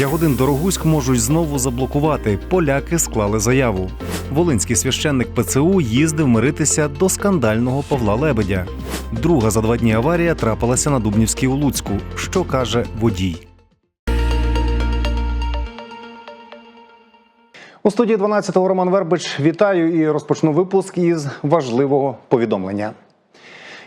Ягодин Дорогуськ можуть знову заблокувати. Поляки склали заяву. Волинський священник ПЦУ їздив миритися до скандального Павла Лебедя. Друга за два дні аварія трапилася на Дубнівській у Луцьку. Що каже водій? У студії 12-го Роман Вербич вітаю і розпочну випуск із важливого повідомлення.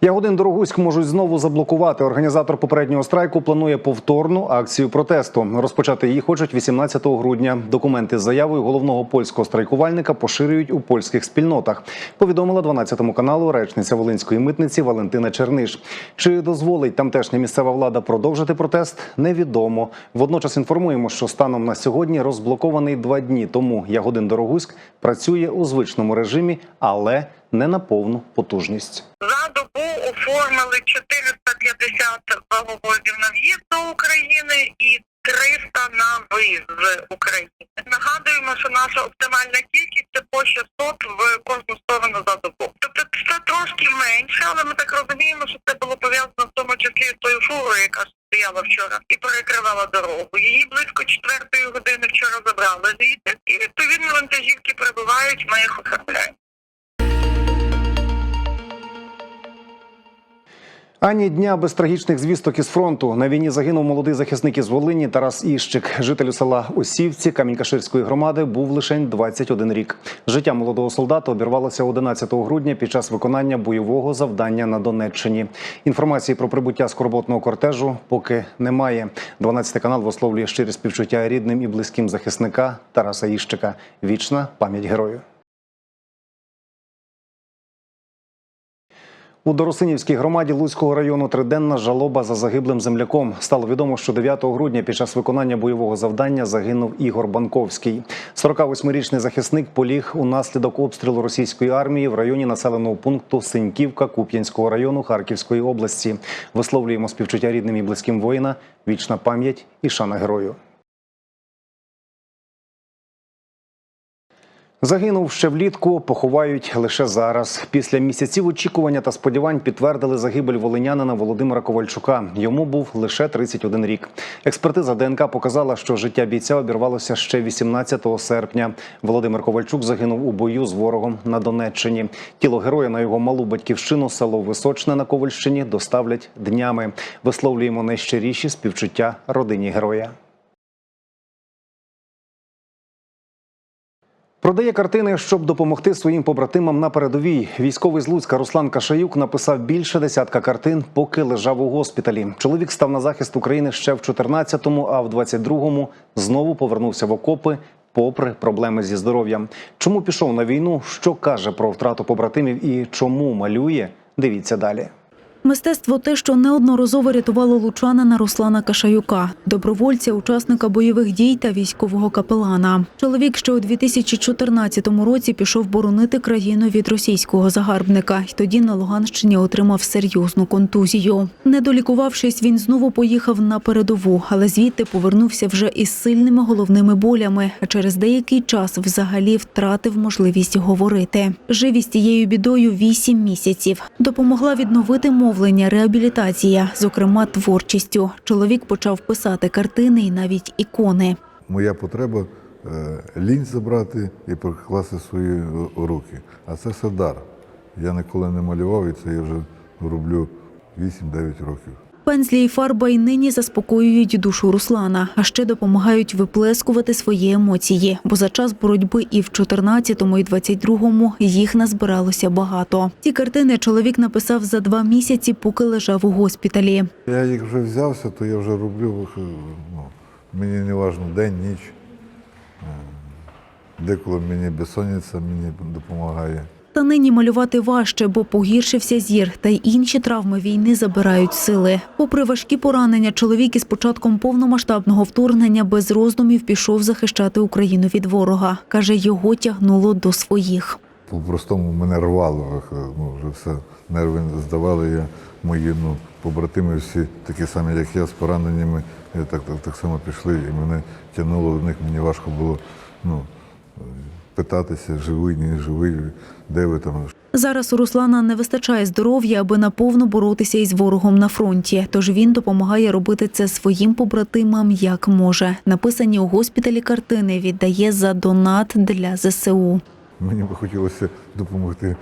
Ягодин Дорогуськ можуть знову заблокувати. Організатор попереднього страйку планує повторну акцію протесту. Розпочати її хочуть 18 грудня. Документи з заявою головного польського страйкувальника поширюють у польських спільнотах. Повідомила 12 каналу речниця Волинської митниці Валентина Черниш. Чи дозволить тамтешня місцева влада продовжити протест? Невідомо. Водночас інформуємо, що станом на сьогодні розблокований два дні. Тому Ягодин Дорогуськ працює у звичному режимі, але не на повну потужність. За добу оформили 450 ваговозів на в'їзд до України і 300 на виїзд з України. Нагадуємо, що наша оптимальна кількість це по 600 в кожну сторону за добу. Тобто це трошки менше, але ми так розуміємо, що це було пов'язано в тому числі з тою фурою, яка стояла вчора і перекривала дорогу. Її близько четвертої години вчора забрали звідти, і відповідно вантажівки прибувають. Ми їх оформляємо. Ані дня без трагічних звісток із фронту на війні загинув молодий захисник із Волині Тарас Іщик. Жителю села Осівці Камінькаширської громади був лише 21 рік. Життя молодого солдата обірвалося 11 грудня під час виконання бойового завдання на Донеччині. Інформації про прибуття скорботного кортежу поки немає. 12 канал висловлює щирі співчуття рідним і близьким захисника Тараса Іщика. Вічна пам'ять герою. У Доросинівській громаді Луцького району триденна жалоба за загиблим земляком. Стало відомо, що 9 грудня під час виконання бойового завдання загинув Ігор Банковський. 48-річний захисник поліг унаслідок обстрілу російської армії в районі населеного пункту Синьківка Куп'янського району Харківської області. Висловлюємо співчуття рідним і близьким воїна. Вічна пам'ять і шана герою. Загинув ще влітку, поховають лише зараз. Після місяців очікування та сподівань підтвердили загибель волинянина Володимира Ковальчука. Йому був лише 31 рік. Експертиза ДНК показала, що життя бійця обірвалося ще 18 серпня. Володимир Ковальчук загинув у бою з ворогом на Донеччині. Тіло героя на його малу батьківщину, село Височне на Ковальщині, доставлять днями. Висловлюємо найщиріші співчуття родині героя. Продає картини, щоб допомогти своїм побратимам на передовій. Військовий з Луцька Руслан Кашаюк написав більше десятка картин, поки лежав у госпіталі. Чоловік став на захист України ще в 14-му, а в 22-му знову повернувся в окопи. Попри проблеми зі здоров'ям, чому пішов на війну, що каже про втрату побратимів і чому малює? Дивіться далі. Мистецтво те, що неодноразово рятувало лучанина Руслана Кашаюка, добровольця, учасника бойових дій та військового капелана. Чоловік ще у 2014 році пішов боронити країну від російського загарбника, і тоді на Луганщині отримав серйозну контузію. Не долікувавшись, він знову поїхав на передову, але звідти повернувся вже із сильними головними болями. А через деякий час взагалі втратив можливість говорити. Жив із цією бідою вісім місяців. Допомогла відновити мовлення, реабілітація, зокрема творчістю. Чоловік почав писати картини і навіть ікони. Моя потреба е, лінь забрати і прикласти свої е, руки. А це все дар. Я ніколи не малював, і це я вже роблю 8-9 років. Пензлі і фарба й нині заспокоюють душу Руслана, а ще допомагають виплескувати свої емоції. Бо за час боротьби і в 14-му, і 22-му їх назбиралося багато. Ці картини чоловік написав за два місяці, поки лежав у госпіталі. Я їх вже взявся, то я вже роблю. е, Ну, мені не важливо день, ніч. Е, Деколи мені безсонниця мені допомагає. Та нині малювати важче, бо погіршився зір, та й інші травми війни забирають сили. Попри важкі поранення, чоловік із початком повномасштабного вторгнення без роздумів пішов захищати Україну від ворога. Каже, його тягнуло до своїх. По-простому мене рвало, ну, вже все, нерви здавали. Я, мої ну, побратими всі такі самі, як я, з пораненнями, е, так, так, так само пішли, і мене тягнуло до них, мені важко було ну, питатися, живий, не живий, де ви там. Зараз у Руслана не вистачає здоров'я, аби наповну боротися із ворогом на фронті. Тож він допомагає робити це своїм побратимам як може. Написані у госпіталі картини віддає за донат для ЗСУ. Мені би хотілося допомогти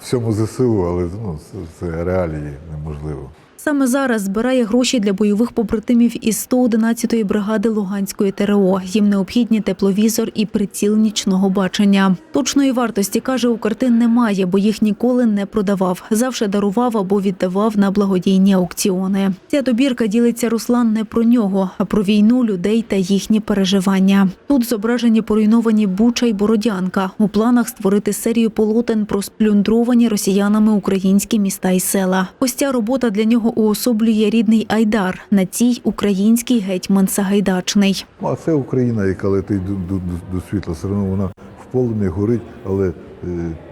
всьому ЗСУ, але ну, це, це реалії неможливо. Саме зараз збирає гроші для бойових побратимів із 111-ї бригади Луганської ТРО. Їм необхідні тепловізор і приціл нічного бачення. Точної вартості каже, у картин немає, бо їх ніколи не продавав. Завше дарував або віддавав на благодійні аукціони. Ця добірка ділиться Руслан не про нього, а про війну, людей та їхні переживання. Тут зображені поруйновані Буча й Бородянка. У планах створити серію полотен про сплюндровані росіянами українські міста і села. Ось ця робота для нього уособлює рідний Айдар. На цій український гетьман Сагайдачний. Ну, А це Україна, яка летить до, до, до- до світла. Все одно вона в полум'ї горить, але е,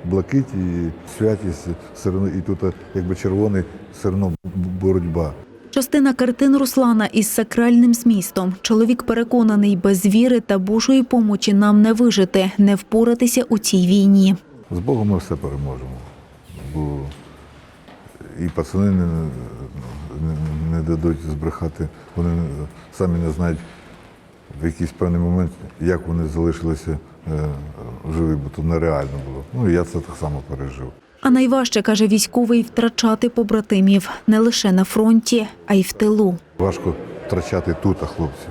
блакить і святість все одно, і тут е, якби червоний все одно боротьба. Частина картин Руслана із сакральним змістом. Чоловік переконаний, без віри та Божої помочі нам не вижити, не впоратися у цій війні. З Богом ми все переможемо. Бо і пацани не, не, не дадуть збрехати, вони самі не знають в якийсь певний момент, як вони залишилися е, живі, бо то нереально було. Ну і я це так само пережив. А найважче каже військовий втрачати побратимів не лише на фронті, а й в тилу. Важко втрачати тут хлопців,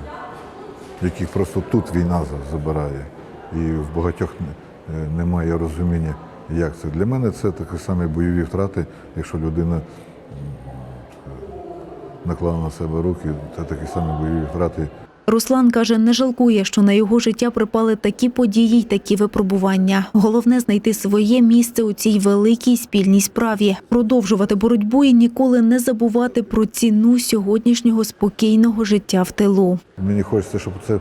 яких просто тут війна забирає. І в багатьох е, немає розуміння, як це. Для мене це такі самі бойові втрати, якщо людина наклала на себе руки, це такі самі бойові втрати. Руслан каже, не жалкує, що на його життя припали такі події й такі випробування. Головне знайти своє місце у цій великій спільній справі, продовжувати боротьбу і ніколи не забувати про ціну сьогоднішнього спокійного життя в тилу. Мені хочеться, щоб це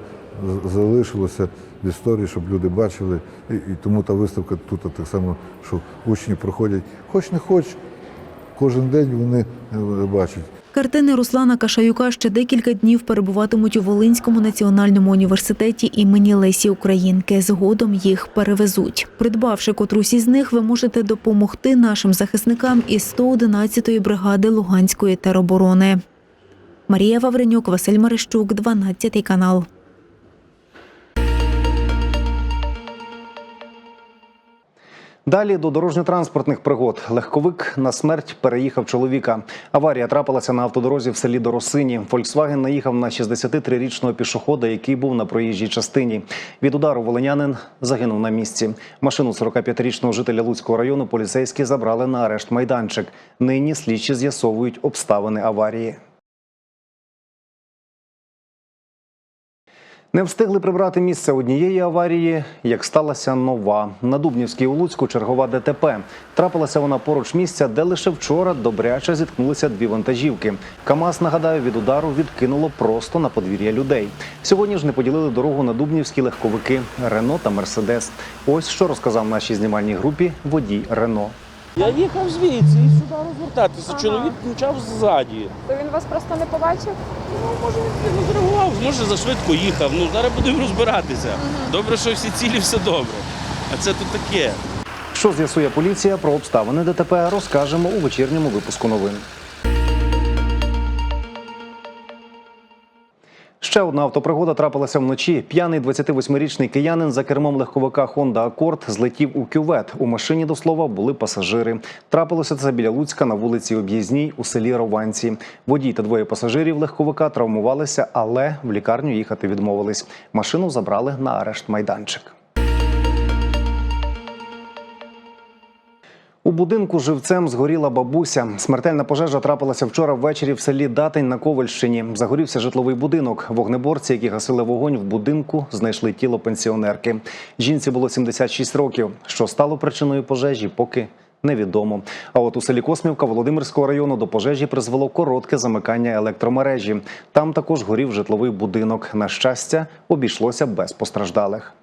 залишилося в історії, щоб люди бачили. І, і тому та виставка тут так само, що учні проходять, хоч не хоч, кожен день вони е, бачать. Картини Руслана Кашаюка ще декілька днів перебуватимуть у Волинському національному університеті імені Лесі Українки. Згодом їх перевезуть. Придбавши котрусь із них, ви можете допомогти нашим захисникам із 111-ї бригади Луганської тероборони. Марія Вавренюк, Василь Марищук, 12 канал. Далі до дорожньо-транспортних пригод. Легковик на смерть переїхав чоловіка. Аварія трапилася на автодорозі в селі Доросині. Фольксваген наїхав на 63-річного пішохода, який був на проїжджій частині. Від удару волинянин загинув на місці. Машину 45-річного жителя Луцького району поліцейські забрали на арешт майданчик. Нині слідчі з'ясовують обставини аварії. Не встигли прибрати місце однієї аварії, як сталася нова. На Дубнівській у Луцьку чергова ДТП. Трапилася вона поруч місця, де лише вчора добряче зіткнулися дві вантажівки. КАМАЗ, нагадаю, від удару відкинуло просто на подвір'я людей. Сьогодні ж не поділили дорогу на дубнівські легковики Рено та Мерседес. Ось що розказав нашій знімальній групі водій Рено. Я їхав звідси і сюди розвертатися. Чоловік почав ззаді. То він вас просто не побачив? Ну, може, він не зреагував, може, зашвидко їхав. Ну, зараз будемо розбиратися. Добре, що всі цілі, все добре. А це тут таке. Що з'ясує поліція про обставини ДТП, розкажемо у вечірньому випуску новин. Ще одна автопригода трапилася вночі. П'яний 28-річний киянин за кермом легковика Honda Accord злетів у кювет. У машині, до слова, були пасажири. Трапилося це біля Луцька на вулиці Об'їзній у селі Рованці. Водій та двоє пасажирів легковика травмувалися, але в лікарню їхати відмовились. Машину забрали на арешт майданчик. У будинку живцем згоріла бабуся. Смертельна пожежа трапилася вчора ввечері в селі Датень на Ковальщині. Загорівся житловий будинок. Вогнеборці, які гасили вогонь в будинку, знайшли тіло пенсіонерки. Жінці було 76 років. Що стало причиною пожежі, поки невідомо. А от у селі Космівка Володимирського району до пожежі призвело коротке замикання електромережі. Там також горів житловий будинок. На щастя, обійшлося без постраждалих.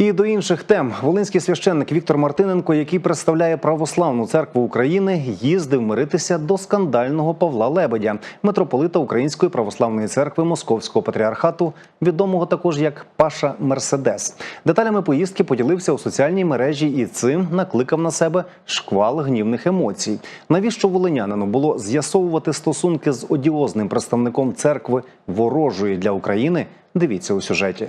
І до інших тем волинський священник Віктор Мартиненко, який представляє православну церкву України, їздив миритися до скандального Павла Лебедя, митрополита Української православної церкви Московського патріархату, відомого також як Паша Мерседес. Деталями поїздки поділився у соціальній мережі і цим накликав на себе шквал гнівних емоцій. Навіщо волинянину було з'ясовувати стосунки з одіозним представником церкви ворожої для України? Дивіться у сюжеті.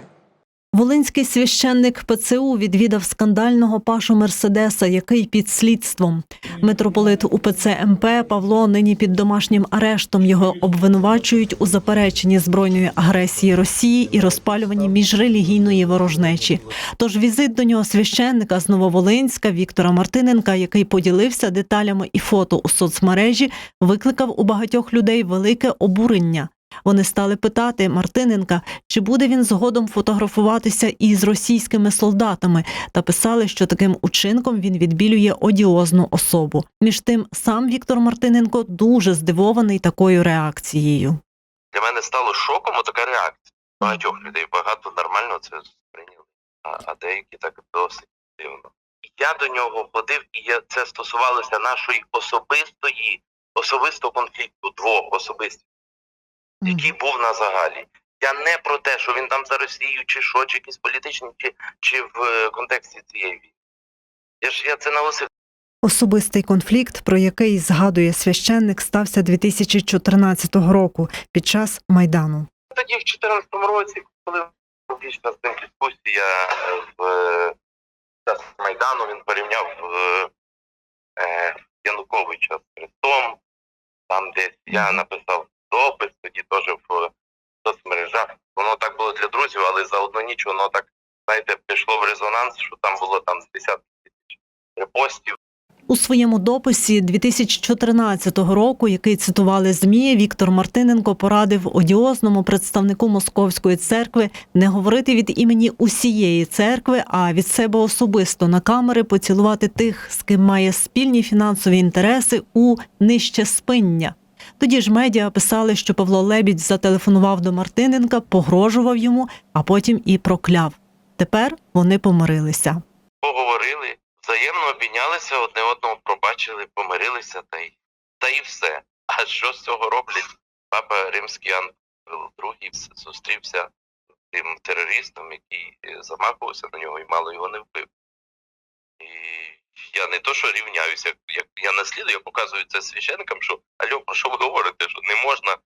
Волинський священник ПЦУ відвідав скандального пашу Мерседеса, який під слідством. Митрополит УПЦ МП Павло нині під домашнім арештом. Його обвинувачують у запереченні збройної агресії Росії і розпалюванні міжрелігійної ворожнечі. Тож візит до нього священника з Нововолинська Віктора Мартиненка, який поділився деталями і фото у соцмережі, викликав у багатьох людей велике обурення. Вони стали питати Мартиненка, чи буде він згодом фотографуватися із російськими солдатами, та писали, що таким учинком він відбілює одіозну особу. Між тим, сам Віктор Мартиненко дуже здивований такою реакцією. для мене стало шоком така реакція. Багатьох людей багато нормально це сприйняли, а, а деякі так досить дивно. Я до нього ходив, і я, це стосувалося нашої особистої, особистого конфлікту двох особистів, який був на загалі. Я не про те, що він там за Росію, чи що, чи якісь політичні, чи, чи в е, контексті цієї війни. Я ж я це наголосив. Особистий конфлікт, про який згадує священник, стався 2014 року під час майдану. Тоді в 2014 році, коли публічна з ним дискусія е, в е, час Майдану, він порівняв е, е, Януковича з Христом. Там десь я написав допис, тоді теж в соцмережах. Воно так було але за одну ніч воно так, знаєте, пішло в резонанс, що там було там з десятки тисяч репостів. У своєму дописі 2014 року, який цитували ЗМІ, Віктор Мартиненко порадив одіозному представнику Московської церкви не говорити від імені усієї церкви, а від себе особисто на камери поцілувати тих, з ким має спільні фінансові інтереси у нижчеспиння. Тоді ж медіа писали, що Павло Лебідь зателефонував до Мартиненка, погрожував йому, а потім і прокляв. Тепер вони помирилися. Поговорили, взаємно обійнялися, одне одного пробачили, помирилися та й та й все. А що з цього роблять? Папа Римський Ян II зустрівся з тим терористом, який е, замахувався на нього і мало його не вбив. І я не то, що рівняюся, як я наслідую, я показую це священникам, що Альо, про що ви говорите? Що не можна.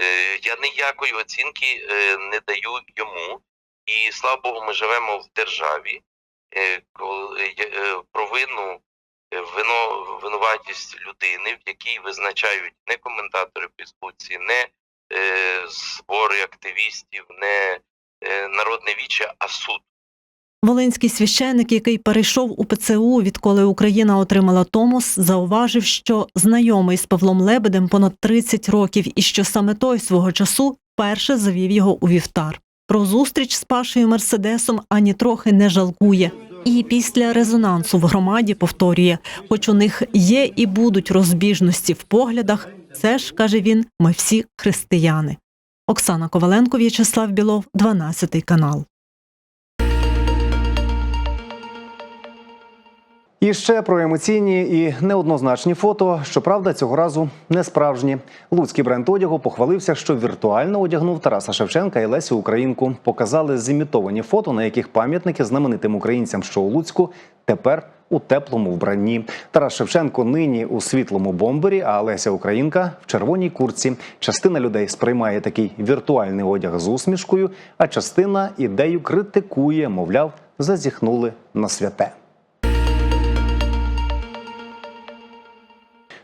Е, я ніякої оцінки е, не даю йому. І слава Богу, ми живемо в державі, е, коли е, провину, е, вино, винуватість людини, в якій визначають не коментатори в Фейсбуці, не е, збори активістів, не е, народне віче, а суд. Волинський священник, який перейшов у ПЦУ, відколи Україна отримала Томос, зауважив, що знайомий з Павлом Лебедем понад 30 років, і що саме той свого часу вперше завів його у вівтар. Про зустріч з Пашею Мерседесом ані трохи не жалкує. І після резонансу в громаді повторює, хоч у них є і будуть розбіжності в поглядах, це ж каже він, ми всі християни. Оксана Коваленко, В'ячеслав Білов, 12 канал. І ще про емоційні і неоднозначні фото. Щоправда, цього разу не справжні. Луцький бренд одягу похвалився, що віртуально одягнув Тараса Шевченка і Лесю Українку. Показали зімітовані фото, на яких пам'ятники знаменитим українцям, що у Луцьку, тепер у теплому вбранні. Тарас Шевченко нині у світлому бомбері, а Леся Українка в червоній курці. Частина людей сприймає такий віртуальний одяг з усмішкою, а частина ідею критикує, мовляв, зазіхнули на святе.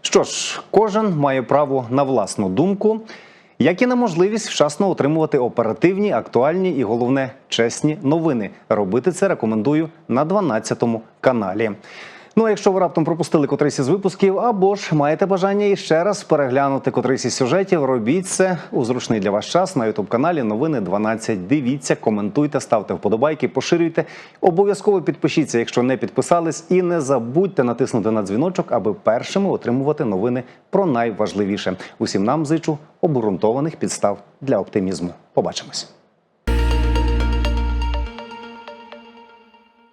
Що ж, кожен має право на власну думку, як і на можливість вчасно отримувати оперативні, актуальні і головне чесні новини. Робити це рекомендую на 12 каналі. Ну а якщо ви раптом пропустили котрийсь із випусків, або ж маєте бажання іще раз переглянути котрийсь із сюжетів, робіть це у зручний для вас час на ютуб каналі Новини 12. Дивіться, коментуйте, ставте вподобайки, поширюйте. Обов'язково підпишіться, якщо не підписались, і не забудьте натиснути на дзвіночок, аби першими отримувати новини про найважливіше. Усім нам зичу обґрунтованих підстав для оптимізму. Побачимось.